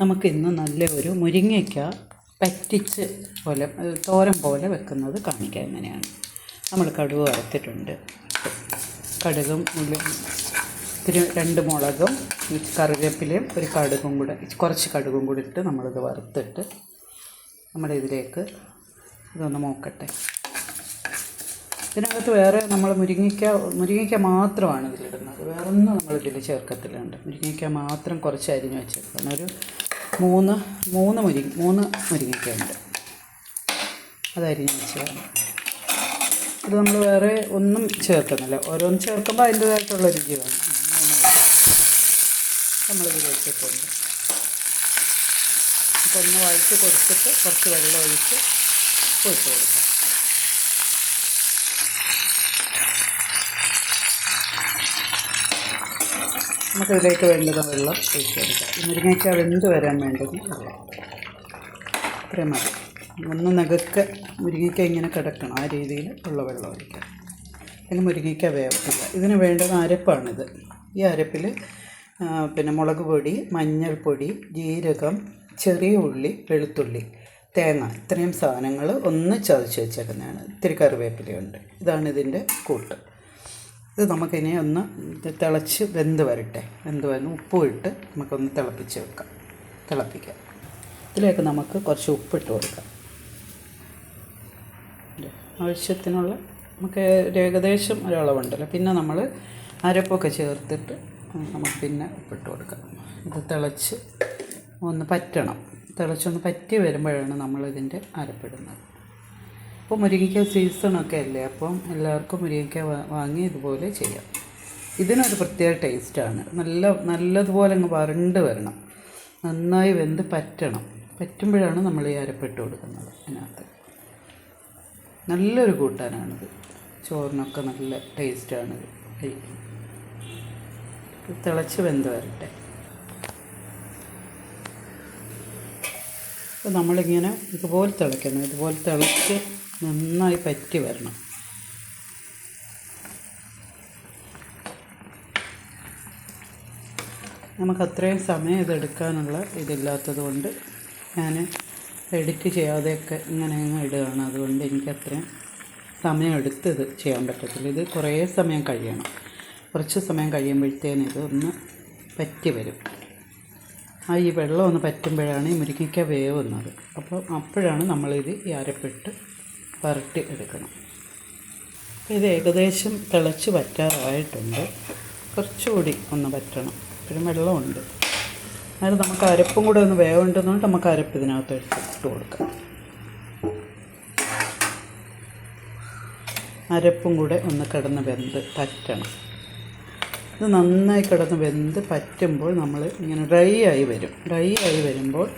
നമുക്ക് ഇന്ന് നല്ല ഒരു മുരിങ്ങയ്ക്ക പറ്റിച്ച് പോലെ തോരൻ പോലെ വെക്കുന്നത് കാണിക്കാം എങ്ങനെയാണ്. നമ്മൾ കടുക് വറുത്തിട്ടുണ്ട്. കടുകും ഉള്ളി ഇത്തിരി രണ്ട് മുളകും കറിവേപ്പിലയും ഒരു കടുകും കൂടെ കുറച്ച് കടുകും കൂടി ഇട്ട് നമ്മളിത് വറുത്തിട്ട് നമ്മുടെ ഇതിലേക്ക് ഇതൊന്ന് നോക്കട്ടെ ഇതിനകത്ത് വേറെ നമ്മൾ മുരിങ്ങയ്ക്ക മുരിങ്ങയ്ക്ക മാത്രമാണ് ഇതിലിടുന്നത്. വേറെ ഒന്നും നമ്മളിതിൽ ചേർക്കത്തില്ലുണ്ട്. മുരിങ്ങയ്ക്ക മാത്രം കുറച്ച് അരിഞ്ഞ് വെച്ചേക്കണം. ഒരു മൂന്ന് മൂന്ന് മുരി മൂന്ന് മുരിങ്ങയ്ക്ക ഉണ്ട് അത് അരിഞ്ഞ് വെച്ചതാണ് ഇത് നമ്മൾ വേറെ ഒന്നും ചേർക്കുന്നില്ല. ഓരോന്ന് ചേർക്കുമ്പോൾ അതിന്റേതായിട്ടുള്ള രുചി വേണം നമ്മളിതിൽ വെച്ചിട്ടുണ്ട്. അപ്പോൾ ഒന്ന് വഴിച്ച് കൊടുത്തിട്ട് കുറച്ച് വെള്ളം ഒഴിച്ച് ഒഴിച്ച് കൊടുക്കാം. നമുക്കിതിലേക്ക് വേണ്ടത് വെള്ളം ഒഴിച്ച് കൊടുക്കാം. മുരിങ്ങയ്ക്ക വെന്ത് വരാൻ വേണ്ടത് ഇത്രയും മതി. ഒന്ന് നഗക്ക് മുരിങ്ങയ്ക്ക ഇങ്ങനെ കിടക്കണം. ആ രീതിയിൽ ഉള്ള വെള്ളം ഒഴിക്കാം. പിന്നെ മുരിങ്ങയ്ക്ക വേവത്തില്ല ഇതിന് വേണ്ടത് അരപ്പാണിത്. ഈ അരപ്പിൽ പിന്നെ മുളക് പൊടി മഞ്ഞൾപ്പൊടി ജീരകം ചെറിയ ഉള്ളി വെളുത്തുള്ളി തേങ്ങ ഇത്രയും സാധനങ്ങൾ ഒന്ന് ചതച്ച് വെച്ചേക്കുന്നതാണ്. ഇത്തിരി കറിവേപ്പിലയുണ്ട്. ഇതാണ് ഇതിന്റെ കൂട്ട്. ഇത് നമുക്കിനി ഒന്ന് തിളച്ച് വെന്ത് വരട്ടെ. വെന്ത് വന്ന് ഉപ്പും ഇട്ട് നമുക്കൊന്ന് തിളപ്പിച്ച് വെക്കാം. തിളപ്പിക്കാം. ഇതിലേക്ക് നമുക്ക് കുറച്ച് ഉപ്പിട്ട് കൊടുക്കാം. ആവശ്യത്തിനുള്ള നമുക്ക് ഒരു ഏകദേശം ഒരളവുണ്ടല്ലോ. പിന്നെ നമ്മൾ അരപ്പൊക്കെ ചേർത്തിട്ട് നമുക്ക് പിന്നെ ഉപ്പിട്ട് കൊടുക്കാം. ഇത് തിളച്ച് ഒന്ന് പറ്റണം. തിളച്ചൊന്ന് പറ്റി വരുമ്പോഴാണ് നമ്മളിതിന്റെ അരപ്പിടുന്നത് ഇപ്പോൾ മുരിങ്ങയ്ക്ക സീസണൊക്കെ അല്ലേ? അപ്പം എല്ലാവർക്കും മുരിങ്ങയ്ക്ക വാങ്ങി ഇതുപോലെ ചെയ്യാം. ഇതിനൊരു പ്രത്യേക ടേസ്റ്റാണ് നല്ല നല്ലതുപോലെ അങ്ങ് വരണ്ട് വരണം. നന്നായി വെന്ത് പറ്റണം. പറ്റുമ്പോഴാണ് നമ്മൾ ഈ അരപ്പിട്ട് കൊടുക്കുന്നത് അതിനകത്ത്. നല്ലൊരു കൂട്ടാനാണിത്. ചോറിനൊക്കെ നല്ല ടേസ്റ്റാണിത് തിളച്ച് വെന്ത് വരട്ടെ. അപ്പോൾ നമ്മളിങ്ങനെ ഇതുപോലെ തിളയ്ക്കണം. ഇതുപോലെ തിളച്ച് നന്നായി പറ്റി വരണം. നമുക്ക് അത്രയും സമയം ഇതെടുക്കാനുള്ള ഇതില്ലാത്തത് കൊണ്ട് ഞാൻ എഡിറ്റ് ചെയ്യാതെയൊക്കെ ഇങ്ങനെ അങ്ങ് ഇടുകയാണ്. അതുകൊണ്ട് എനിക്ക് അത്രയും സമയം എടുത്ത് ഇത് ചെയ്യാൻ പറ്റത്തില്ല. ഇത് കുറേ സമയം കഴിയണം. കുറച്ച് സമയം കഴിയുമ്പോഴത്തേന് ഇതൊന്ന് പറ്റി വരും. ആ ഈ വെള്ളം ഒന്ന് പറ്റുമ്പോഴാണ് ഈ മുരിങ്ങയ്ക്ക വേവുന്നത്. അപ്പോൾ അപ്പോഴാണ് നമ്മളിത് ഈ അരപ്പിട്ട് വരട്ടി എടുക്കണം. ഇത് ഏകദേശം തിളച്ച് വറ്റാറായിട്ടുണ്ട്. കുറച്ചുകൂടി ഒന്ന് വറ്റണം. ഇപ്പോഴും വെള്ളമുണ്ട്. അതായത് നമുക്ക് അരപ്പും കൂടെ ഒന്ന് വേവുണ്ടെന്നുകൊണ്ട് നമുക്ക് അരപ്പ് ഇതിനകത്ത് ഇട്ട് കൊടുക്കാം. അരപ്പും കൂടെ ഒന്ന് കിടന്ന് വെന്ത് പറ്റണം. ഇത് നന്നായി കിടന്ന് വെന്ത് പറ്റുമ്പോൾ നമ്മൾ ഇങ്ങനെ ഡ്രൈ ആയി വരും. ഡ്രൈ ആയി വരുമ്പോൾ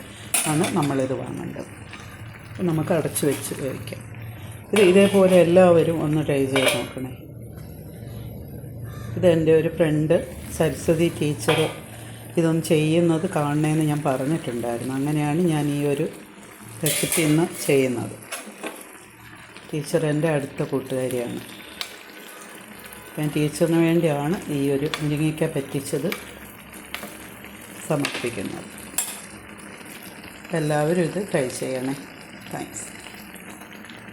ആണ് നമ്മളിത് വാങ്ങേണ്ടത്. നമുക്ക് അടച്ച് വെച്ച് വേവിക്കാം. ഇത് ഇതേപോലെ എല്ലാവരും ഒന്ന് ട്രൈ ചെയ്ത് നോക്കണേ. ഇതെന്റെ ഒരു ഫ്രണ്ട് സരസ്വതി ടീച്ചർ ഇതൊന്ന് ചെയ്യുന്നത് കാണണമെന്ന് ഞാൻ പറഞ്ഞിട്ടുണ്ടായിരുന്നു. അങ്ങനെയാണ് ഞാൻ ഈ ഒരു റെസിപ്പി ഇന്ന് ചെയ്യുന്നത്. ടീച്ചർ എന്റെ അടുത്ത കൂട്ടുകാരിയാണ്. ഞാൻ ടീച്ചറിന് വേണ്ടിയാണ് ഈ ഒരു മുരിങ്ങയ്ക്ക പറ്റിച്ചത് സമർപ്പിക്കുന്നത്. എല്ലാവരും ഇത് ട്രൈ ചെയ്യണേ. താങ്ക്സ്